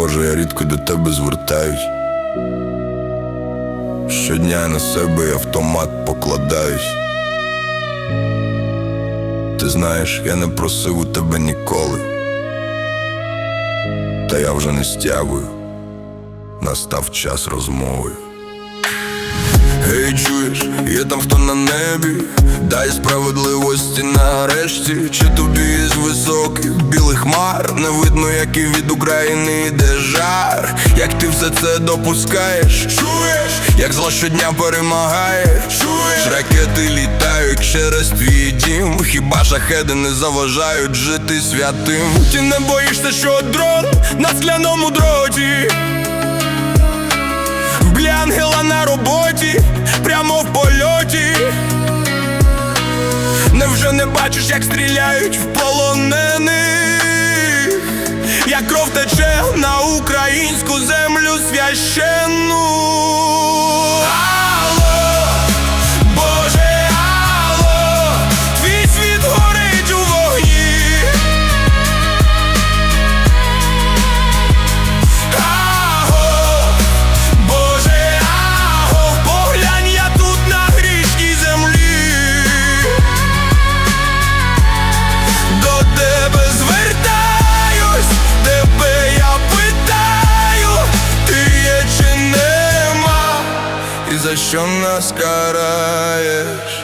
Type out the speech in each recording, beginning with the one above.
Боже, я рідко до тебе звертаюсь. Щодня на себе автомат покладаюсь. Ти знаєш, я не просив у тебе ніколи. Та я вже не стягую, настав час розмови. Гей, чуєш, є там хто на небі, дай справедливості нарешті, чи тобі із високих білих хмар? Не видно, як і від України йде жар, як ти все це допускаєш, чуєш, як зло щодня перемагає, чуєш, ракети літають через твій дім, хіба шахеди не заважають жити святим? Ти не боїшся, що дрон на скляному дроті. Невже не бачиш, як стріляють в полонених, як кров тече на українську землю священну. Що нас караєш?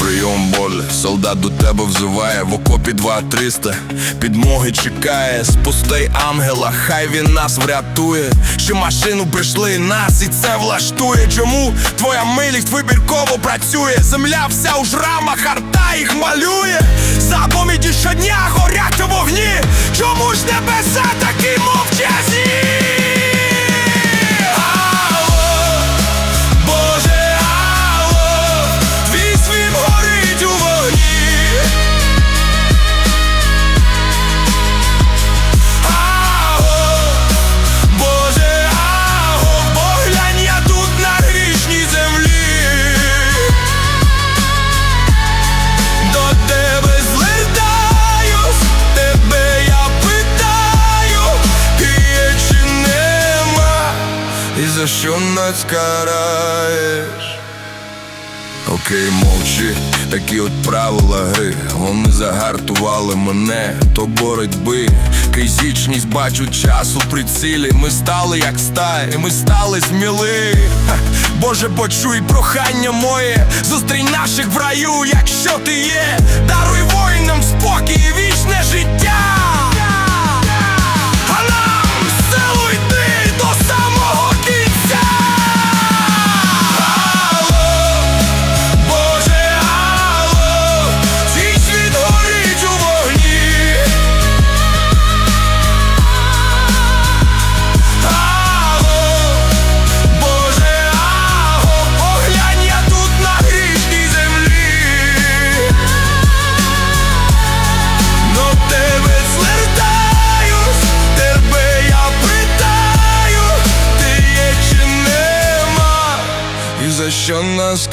Прийом болі, солдат до тебе взиває в окопі 2-300 Підмоги чекає, спустай ангела, хай він нас врятує. Чи машину прийшли нас і це влаштує. Чому твоя милість вибірково працює? Земля вся у шрамах, арта їх малює. Заповіді щодня за що нас караєш? Окей, мовчи, такі от правила гри. Вони загартували мене до боротьби. Крізічність бачу час у прицілі. Ми стали як стаї, ми стали сміли. Боже, почуй прохання моє. Зустрінь наших в раю, якщо ти є. Даруй воїнам спокій нас.